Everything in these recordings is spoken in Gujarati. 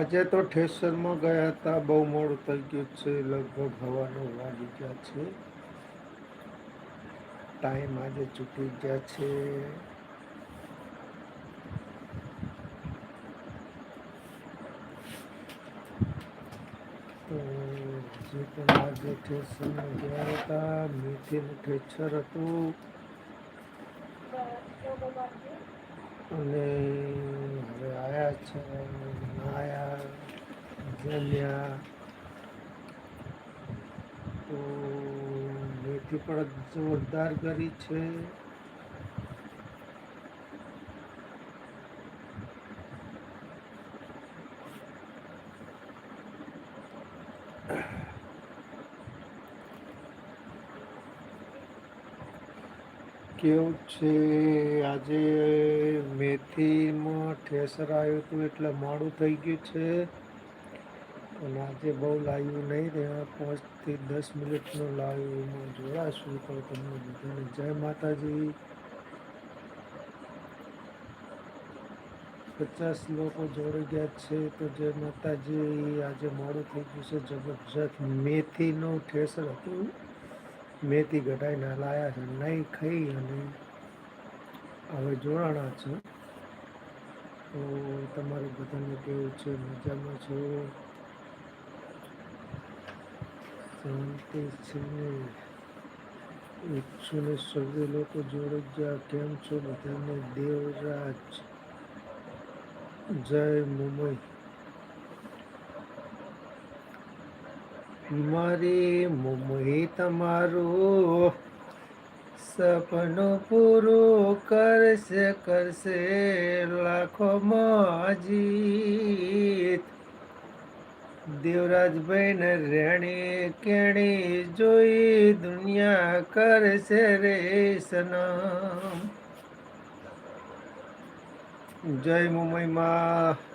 આજે તો ઠેસરમાં ગયા હતા. બહુ મોડું થઈ ગયું છે. લગભગ હવાનો વાગી ગયા છે. ટાઈમ આજે ચૂકી ગયા છે. તો જે પણ આજે ઠેસરમાં ગયા હતા મીઠીનું ઠેસર હતું. અને હવે આવ્યા છે નાયા જમ્યા. તો મેથી પણ જોરદાર કરી છે. કેવું છે? આજે મેથીમાં ઠેસર આવ્યું હતું એટલે મોડું થઈ ગયું છે. અને આજે બહુ લાવ્યું નહીં રહ્યા પાંચથી દસ મિનિટનું લાવ્યું. જોડાશું તો તમને બધાને. જય માતાજી. પચાસ લોકો જોડી ગયા છે તો જય માતાજી. આજે મોડું થઈ ગયું છે. જબરજસ્ત મેથીનું ઠેસર હતું. મેથી ઘટાઈને લાયા છે. નહીં ખાઈ અને હવે જોડાણા છે. તો તમારું બધાને કેવું છે? મજામાં છો? શાંતિ છે એકસો ને સૌથી લોકો જોડે ગયા કેમ છો? બધાને દેવરાજ. જય મુંબઈ. મારી મુંબઈ તમારું સપનું પૂરું કરશે કરશે લાખોમાં જીત. દેવરાજભાઈ ને રેણી કેણી જોઈ દુનિયા કરશે રે સનમ. જય મુંબઈમાં.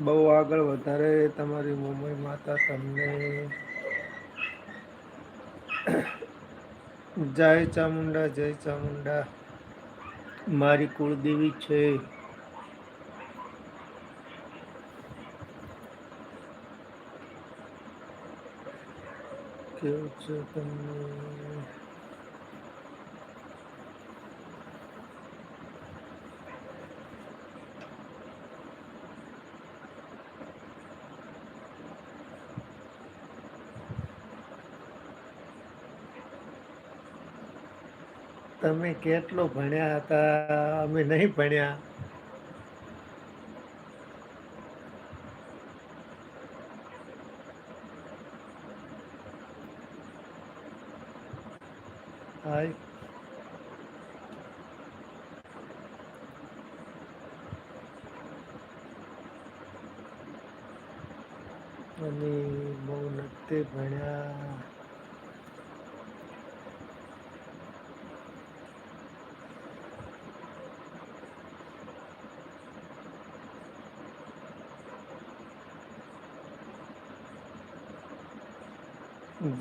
બહુ આગળ વધારે તમારી મુંબઈ માતા તમને જય ચામુંડા જય ચામુંડા. મારી કુળદેવી છે. કેવું છે તમને? તમે કેટલો ભણ્યા હતા? અમે નહીં ભણ્યા. હાય. અને બહુ નથી ભણ્યા.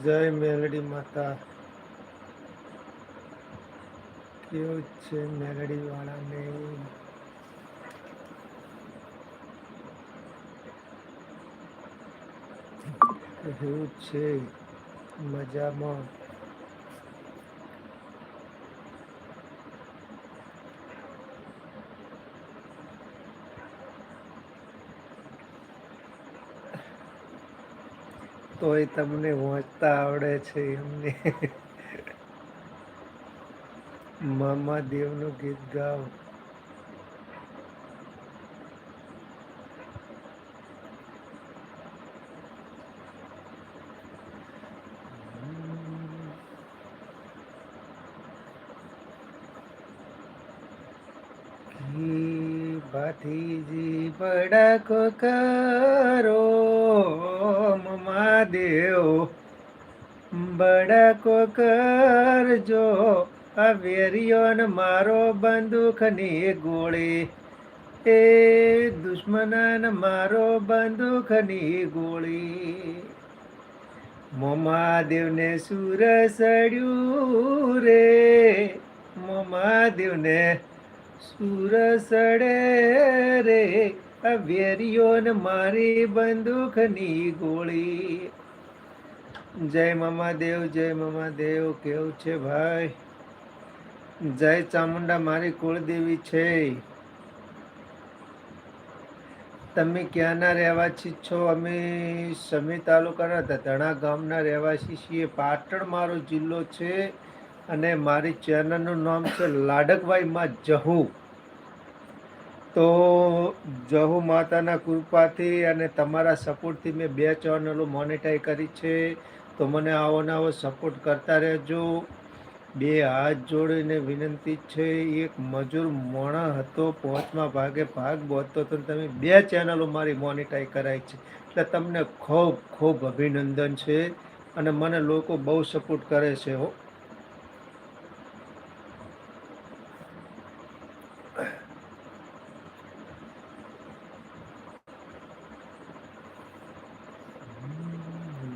જય મેલડી માતા. કેવું છે મેલડી વાળાને? કેવું છે? મજામાં? તોય તમને વાંચતા આવડે છે એમને. મામા દેવનું ગીત ગાઓ. ભાતીજી બડકો કરો? મહાદેવ બડકો કરજો. આ વેરિયોન મારો બંદૂકની ગોળી. એ દુશ્મનન, મારો બંદૂકની ગોળી. મોમાદેવને સુર સડ્યું રે. મોમાદેવને સુર સડે રે. વેરીઓ મારી બંદૂકની ગોળી. જય મમાદેવ જય મમાદેવ કેવું છે ભાઈ? જય ચામુંડા, મારી કુળદેવી છે. તમે ક્યાંના રહેવાસી છો? અમે સમી તાલુકાના ધણા ગામના રહેવાસી છીએ. પાટણ મારો જિલ્લો છે અને મારી ચેનલનું નામ છે લાડકભાઈ માં જહુ. તો જહુ માતાના કૃપાથી અને તમારા સપોર્ટથી મેં બે ચેનલો મોનેટાઈ કરી છે. તો મને આવો નવો સપોર્ટ કરતા રહેજો. બે હાથ જોડીને વિનંતી છે. એક મજૂર મોણા હતો, પાંચમા ભાગે ભાગ બોધતો હતો તમે બે ચેનલો મારી મોનિટાઈ કરાઈ છે. એટલે તમને ખૂબ ખૂબ અભિનંદન છે અને મને લોકો બહુ સપોર્ટ કરે છે હો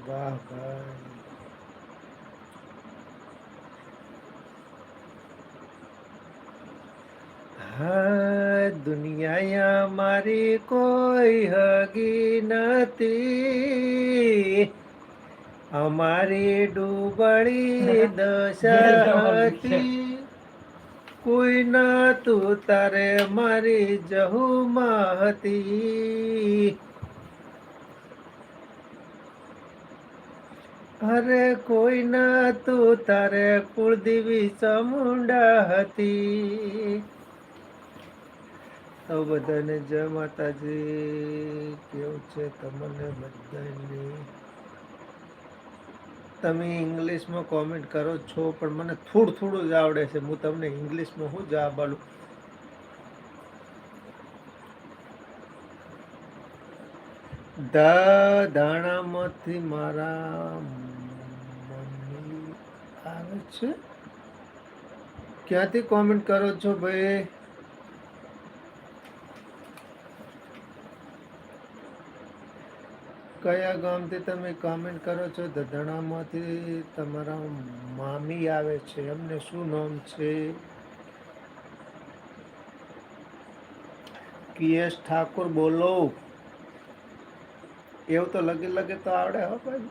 વાહ ભાઈ હા દુનિયા મારી કોઈ હગી નથી અમારી ડૂબળી દશા હતી કોઈ ના તું તારે મારી જહુમાં હતી અરે કોઈ ના તું તારે કુળદેવી ચામુંડા હતી. તો બધાને જય માતાજી. કેવું છે તમને બધાને? તમે ઇંગ્લિશમાં કોમેન્ટ કરો છો, પણ મને થોડું થોડું જ આવડે છે. હું તમને ઇંગ્લિશમાં શું જવાબ આલું દા, દાણામાંથી મારા મમ્મી આવે છે? ક્યાંથી કોમેન્ટ કરો છો ભાઈ? કયા ગામથી તમે કોમેન્ટ કરો છો? દધણામાંથી તમારા મામી આવે છે. એમને શું નામ છે? કિયેશ ઠાકોર બોલો. એવું તો લગે લગે તો આવડે હો ભાઈ.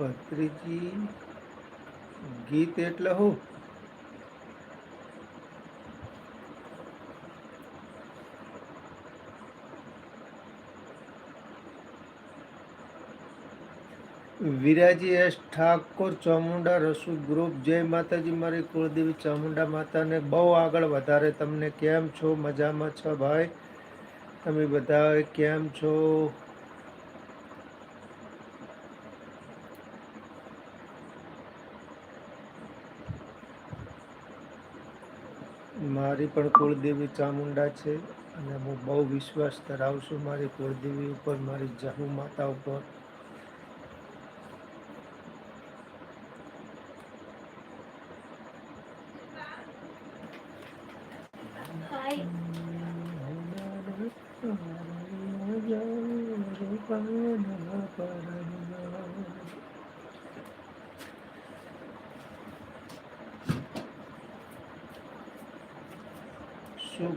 ભત્રીજી ગીત એટલે હું? વિરાજી એસ ઠાકોર ચામુંડા રસુ ગ્રુપ. જય માતાજી, મારી કુળદેવી ચામુંડા માતાને બહુ આગળ વધારે તમને કેમ છો? મજામાં છો ભાઈ? તમે બધા કેમ છો? મારી પણ કુળદેવી ચામુંડા છે અને હું બહુ વિશ્વાસ ધરાવું છું મારી કુળદેવી ઉપર, મારી જહુ માતા ઉપર.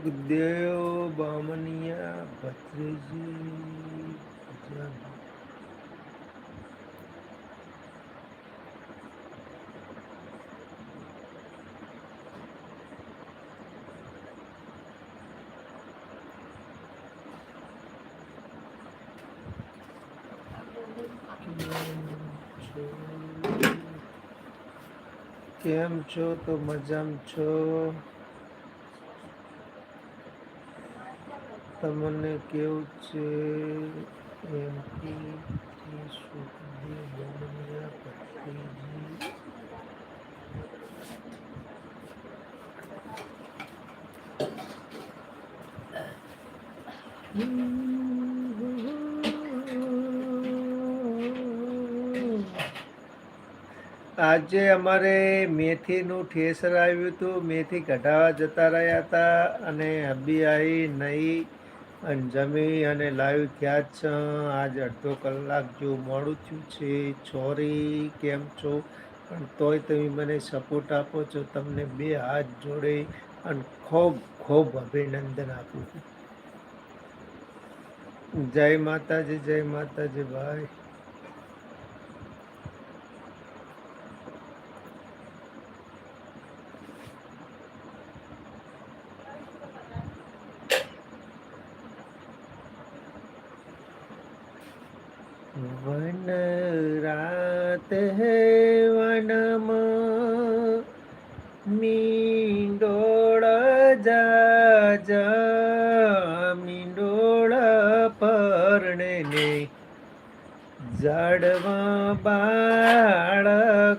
સુખદેવ બામનિયા ભત્રીજી કેમ છો? તો મજામાં છો? તમને કેવું છે? એમપી સુખદેવ બામનિયા ભત્રીજી આજે અમારે મેથીનું ઠેસર આવ્યું હતું. મેથી કઢાવા જતા રહ્યા હતા અને હબી આવી નહીં અને જમી અને લાઈવ ક્યાં છ? આજ અડધો કલાક જો મોડું થયું છે. છોરી કેમ છો? પણ તોય તમે મને સપોર્ટ આપો છો. તમને બે હાથ જોડે અને ખૂબ ખૂબ અભિનંદન આપું છું. જય માતાજી જય માતાજી, ભાઈ. ઝાડવા બાળ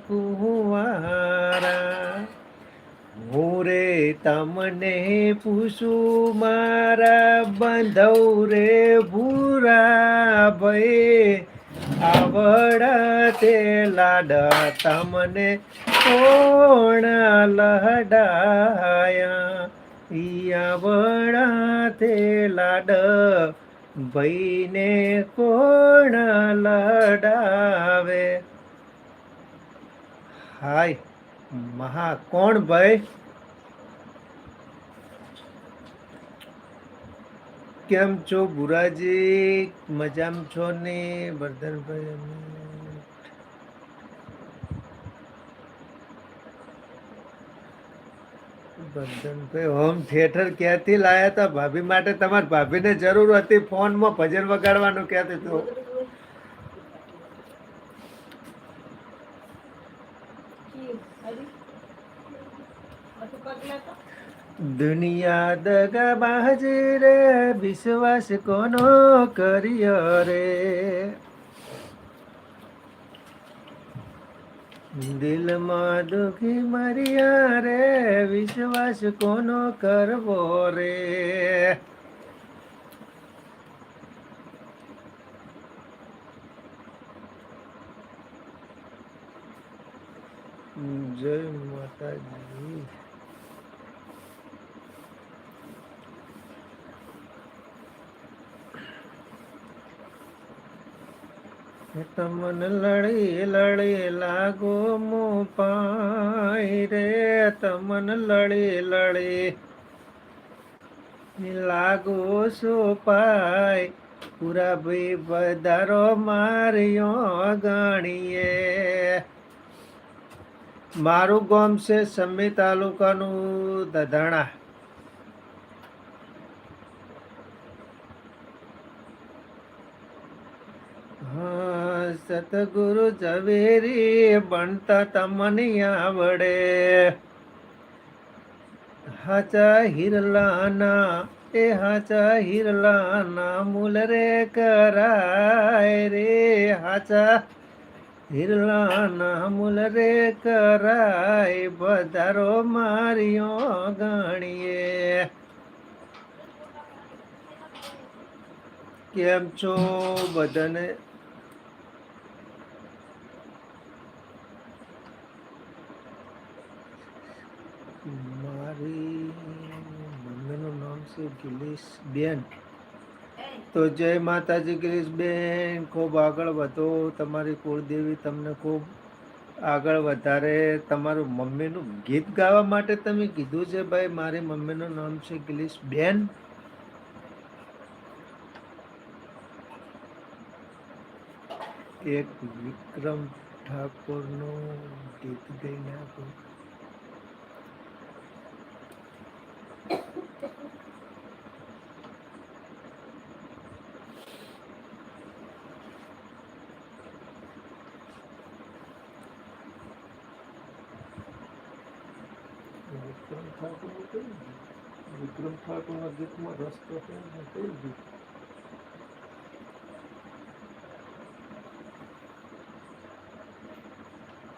કુંવારા. હું રે તમને પૂછું, મારા બંધવ રે ભૂરા ભય આવડા તે લાડા તમને કોણ લહડાયા? ઈ આવડા તે લાડ ભાઈને કોણ લડાવે? હાય મહા કોણ ભાઈ? કેમ છો બુરાજી? મજામાં છો ને? વર્ધનભાઈ વર્ધનભાઈ હોમ થિયેટર ક્યાંથી લાયા હતા ભાભી માટે તમારી ભાભીને જરૂર હતી ફોનમાં ભજન વગાડવાનું ક્યાંથી તો. દુનિયા દગાબાજ રે વિશ્વાસ કોનો કર્યો રે? દિલમાં દુખી મર્યા રે વિશ્વાસ કોનો કરવો રે? જય માતાજી. તમન લડી લડી લાગો મો પાય રે. તમન લડી લડી લાગો સો પાય. પૂરા ભાઈ વધારો માર્યો ગણીએ. મારું ગામ છે સમી તાલુકાનું દધાણા હા સતગુરુ ઝવેરી બનતા તમને આવડે. હાચા હિરલાના, એ હાચા હિરલાના મૂલ રે કરાય રે. હાચા હિરલાના મૂલ રે કરાય બધારો માર્યો ગણીએ. કેમ છો બધાને મારી મમ્મીનું નામ છે તો જય માતાજી ગિરીશ બેન. ખૂબ આગળ વધો. તમારી કુળદેવી તમને ખૂબ આગળ વધારે. તમારું મમ્મીનું ગીત ગાવા માટે તમે કીધું છે ભાઈ. મારી મમ્મીનું નામ છે ગિલીશ બેન. એક વિક્રમ ઠાકોરનું ગીત ગઈને આપો વિક્રમ ઠાકોરનું કયું ગીત? વિક્રમ ઠાકોરના ગીતમાં રસ્તો છે ને કયું ગીત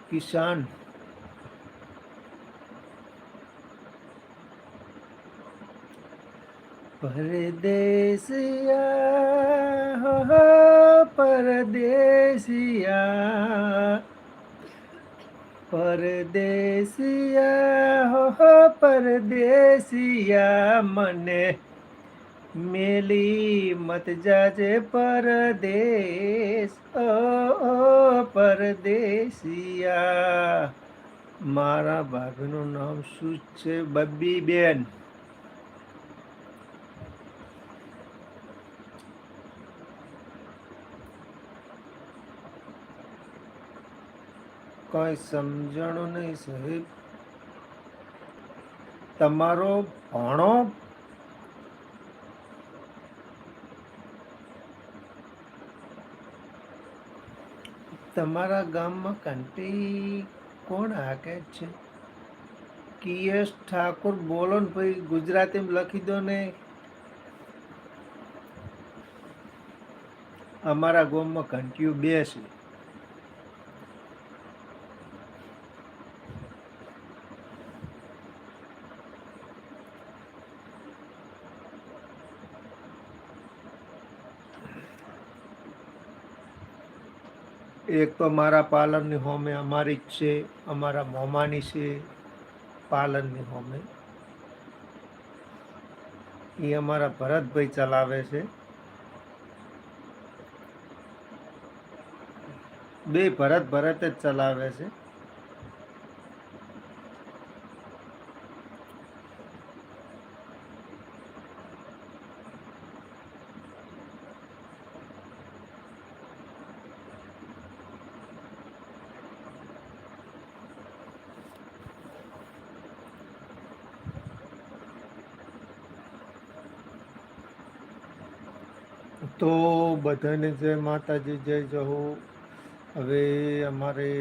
કિસાન પરદેશિયા હો હો, પરદેશિયા પરદેશિયા હો હો, પરદેશિયા મને મેલી મત જાજે પરદેશ ઓ પરદેશિયા. મારા ભાગનું નામ શું છે? બબ્બી બેન કઈ સમજણું નહીં સાહેબ. તમારો ભણો તમારા ગામમાં કંટી કોણ હાકે છે? કિયેશ ઠાકોર, બોલો ને ભાઈ, ગુજરાતીમાં લખી દો ને. અમારા ગામમાં કંટીઓ બે છે. એક તો મારા પાર્લરની હોમે અમારી જ છે, અમારા મોમાની છે પાર્લરની હોમે. એ અમારા ભરતભાઈ ચલાવે છે. બે ભરત ભરત જ ચલાવે છે. તો બધાને જય માતાજી, જય જહો. હવે અમારે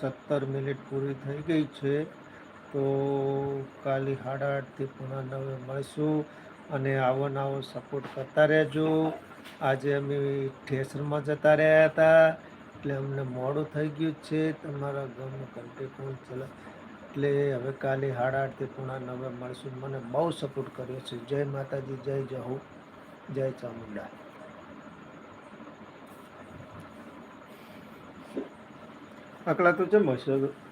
સત્તર મિનિટ પૂરી થઈ ગઈ છે, તો કાલે સાડા આઠથી પૂણા નવે મળીશું અને આવો આવો સપોર્ટ કરતા રહેજો. આજે અમે ઠેસરમાં જતા રહ્યા હતા, એટલે અમને મોડું થઈ ગયું છે, તમારા ગામનું કન્ટેક કોણ ચલા, એટલે હવે કાલે સાડા આઠથી પૂણા નવે મળીશું. મને બહુ સપોર્ટ કર્યો છે. જય માતાજી, જય જહો. જય ચામુંડા. આકલા તો ચમ હશે?